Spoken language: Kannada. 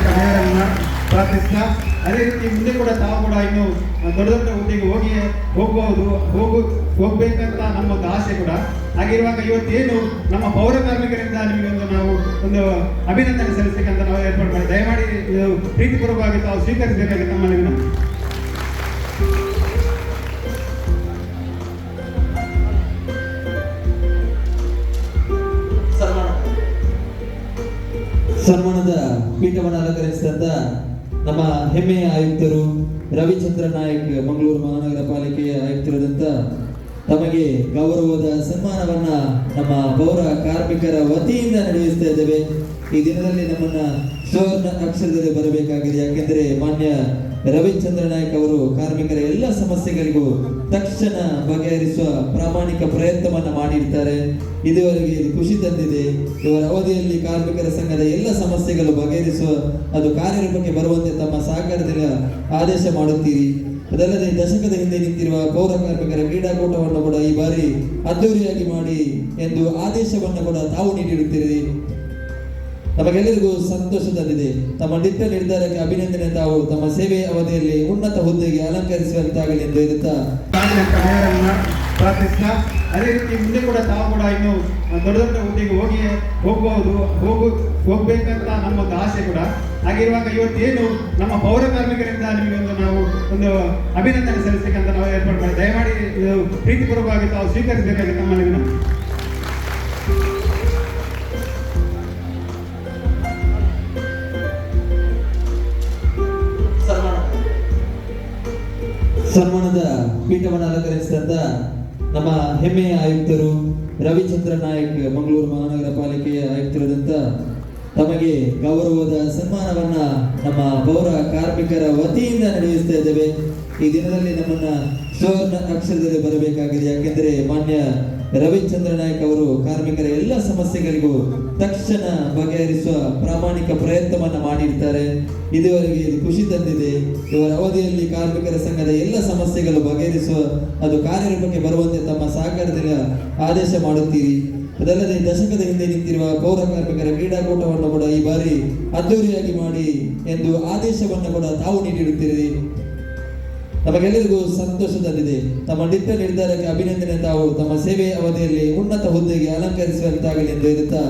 ದೇವರನ್ನ ಪ್ರಾರ್ಥಿಸ್ತಾ, ಅದೇ ರೀತಿ ಮುಂದೆ ಕೂಡ ತಾವು ಕೂಡ ಇನ್ನು ದೊಡ್ಡ ದೊಡ್ಡ ಹುದ್ದೆಗೆ ಹೋಗಿ ಹೋಗಬಹುದು, ಹೋಗು, ಹೋಗ್ಬೇಕಂತ ನಮ್ಮೊಂದು ಆಸೆ ಕೂಡ. ಹಾಗಿರುವಾಗ ಇವತ್ತೇನು ನಮ್ಮ ಪೌರ ಕಾರ್ಮಿಕರಿಂದ ನಿಮಗೆ ಒಂದು ನಾವು ಒಂದು ಅಭಿನಂದನೆ ಸಲ್ಲಿಸಬೇಕಂತ ನಾವು ಏರ್ಪಾಡು ಮಾಡಿ. ದಯಮಾಡಿ ಪ್ರೀತಿಪೂರ್ವಕವಾಗಿ ತಾವು ಸ್ವೀಕರಿಸಬೇಕಾಗಿ ತಮ್ಮಲ್ಲಿ ಸನ್ಮಾನದ ಪೀಠವನ್ನು ಅಲಂಕರಿಸಿದಂತ ನಮ್ಮ ಹೆಮ್ಮೆಯ ಆಯುಕ್ತರು ರವಿಚಂದ್ರ ನಾಯಕ್, ಮಂಗಳೂರು ಮಹಾನಗರ ಪಾಲಿಕೆಯ ಆಯುಕ್ತರಾದಂತ ತಮಗೆ ಗೌರವದ ಸನ್ಮಾನವನ್ನ ನಮ್ಮ ಪೌರ ಕಾರ್ಮಿಕರ ವತಿಯಿಂದ ನಡೆಯಿಸ್ತಾ ಇದ್ದೇವೆ. ಈ ದಿನದಲ್ಲಿ ನಮ್ಮನ್ನ ಸುವರ್ಣ ಅಕ್ಷರದಲ್ಲಿ ಬರಬೇಕಾಗಿದೆ. ಯಾಕೆಂದರೆ ಮಾನ್ಯ ರವಿಚಂದ್ರ ನಾಯಕ್ ಅವರು ಕಾರ್ಮಿಕರ ಎಲ್ಲ ಸಮಸ್ಯೆಗಳಿಗೂ ತಕ್ಷಣ ಬಗೆಹರಿಸುವ ಪ್ರಾಮಾಣಿಕ ಪ್ರಯತ್ನವನ್ನ ಮಾಡಿರ್ತಾರೆ. ಇದುವರೆಗೆ ಇದು ಖುಷಿ ತಂದಿದೆ. ಇವರ ಅವಧಿಯಲ್ಲಿ ಕಾರ್ಮಿಕರ ಸಂಘದ ಎಲ್ಲ ಸಮಸ್ಯೆಗಳು ಬಗೆಹರಿಸುವ ಅದು ಕಾರ್ಯರೂಪಕ್ಕೆ ಬರುವಂತೆ ತಮ್ಮ ಸಹಕಾರದಿಂದ ಆದೇಶ ಮಾಡುತ್ತೀರಿ. ಅದಲ್ಲದೆ ದಶಕದ ಹಿಂದೆ ನಿಂತಿರುವ ಪೌರ ಕಾರ್ಮಿಕರ ಕ್ರೀಡಾಕೂಟವನ್ನು ಕೂಡ ಈ ಬಾರಿ ಅದ್ದೂರಿಯಾಗಿ ಮಾಡಿ ಎಂದು ಆದೇಶವನ್ನು ಕೂಡ ತಾವು ನೀಡಿರುತ್ತೀರಿ. ನಮಗೆಲ್ಲರಿಗೂ ಸಂತೋಷ ತಂದಿದೆ ತಮ್ಮ ನಿತ್ಯ ನಿರ್ಧಾರಕ್ಕೆ ಅಭಿನಂದನೆ ತಾವು. ತಮ್ಮ ಸೇವೆ ಅವಧಿಯಲ್ಲಿ ಉನ್ನತ ಹುದ್ದೆಗೆ ಅಲಂಕರಿಸುವಂತಾಗಲಿ ಎಂದು ಹೇಳುತ್ತಾ. ಪ್ರಾರ್ಥಿಸ್ತಾ, ಅದೇ ರೀತಿ ಮುಂದೆ ಕೂಡ ತಾವು ಕೂಡ ಇನ್ನು ದೊಡ್ಡ ದೊಡ್ಡ ಹುದ್ದೆಗೆ ಹೋಗಿ ಹೋಗಬಹುದು, ಹೋಗು, ಹೋಗ್ಬೇಕಂತ ನಮ್ಮೊಂದು ಆಸೆ ಕೂಡ. ಹಾಗಿರುವಾಗ ಇವತ್ತೇನು ನಮ್ಮ ಪೌರ ಕಾರ್ಮಿಕರಿಂದ ನಿಮಗೆ ಒಂದು ನಾವು ಒಂದು ಅಭಿನಂದನೆ ಸಲ್ಲಿಸಬೇಕಂತ ನಾವು ಏರ್ಪಾಡು ಮಾಡಿ ದಯಮಾಡಿ ಪ್ರೀತಿಪೂರ್ವಕವಾಗಿ ತಾವು ಸ್ವೀಕರಿಸಬೇಕಾಗಿ ತಮ್ಮಲ್ಲಿ ಸನ್ಮಾನದ ಪೀಠವನ್ನು ಅಲಂಕರಿಸಿದಂತ ನಮ್ಮ ಹೆಮ್ಮೆಯ ಆಯುಕ್ತರು ರವಿಚಂದ್ರ ನಾಯಕ್, ಮಂಗಳೂರು ಮಹಾನಗರ ಪಾಲಿಕೆಯ ಆಯುಕ್ತರಾದಂತ ತಮಗೆ ಗೌರವದ ಸನ್ಮಾನವನ್ನ ನಮ್ಮ ಪೌರ ಕಾರ್ಮಿಕರ ವತಿಯಿಂದ ನಡೆಯಿಸ್ತಾ ಇದ್ದೇವೆ. ಈ ದಿನದಲ್ಲಿ ನಮ್ಮನ್ನ ಸುವರ್ಣ ಅಕ್ಷರದಲ್ಲಿ ಬರಬೇಕಾಗಿದೆ. ಯಾಕೆಂದರೆ ಮಾನ್ಯ ರವಿಚಂದ್ರ ನಾಯಕ್ ಅವರು ಕಾರ್ಮಿಕರ ಎಲ್ಲ ಸಮಸ್ಯೆಗಳಿಗೂ ತಕ್ಷಣ ಬಗೆಹರಿಸುವ ಪ್ರಾಮಾಣಿಕ ಪ್ರಯತ್ನವನ್ನ ಮಾಡಿರ್ತಾರೆ. ಇದುವರೆಗೆ ಇದು ಖುಷಿ ತಂದಿದೆ. ಇವರ ಅವಧಿಯಲ್ಲಿ ಕಾರ್ಮಿಕರ ಸಂಘದ ಎಲ್ಲ ಸಮಸ್ಯೆಗಳು ಬಗೆಹರಿಸುವ ಅದು ಕಾರ್ಯರೂಪಕ್ಕೆ ಬರುವಂತೆ ತಮ್ಮ ಸಹಕಾರದಿಂದ ಆದೇಶ ಮಾಡುತ್ತೀರಿ. ಅದಲ್ಲದೆ ದಶಕದ ಹಿಂದೆ ನಿಂತಿರುವ ಪೌರ ಕಾರ್ಮಿಕರ ಕ್ರೀಡಾಕೂಟವನ್ನು ಕೂಡ ಈ ಬಾರಿ ಅದ್ದೂರಿಯಾಗಿ ಮಾಡಿ ಎಂದು ಆದೇಶವನ್ನು ಕೂಡ ತಾವು ನೀಡಿರುತ್ತೀರಿ. ನಮಗೆಲ್ಲರಿಗೂ ಸಂತೋಷ ತಂದಿದೆ ತಮ್ಮ ನಿತ್ಯ ನಿರ್ಧಾರಕ್ಕೆ ಅಭಿನಂದನೆ. ತಾವು ತಮ್ಮ ಸೇವೆಯ ಅವಧಿಯಲ್ಲಿ ಉನ್ನತ ಹುದ್ದೆಗೆ ಅಲಂಕರಿಸುವಂತಾಗಲಿ ಎಂದು ಹೇಳುತ್ತಾ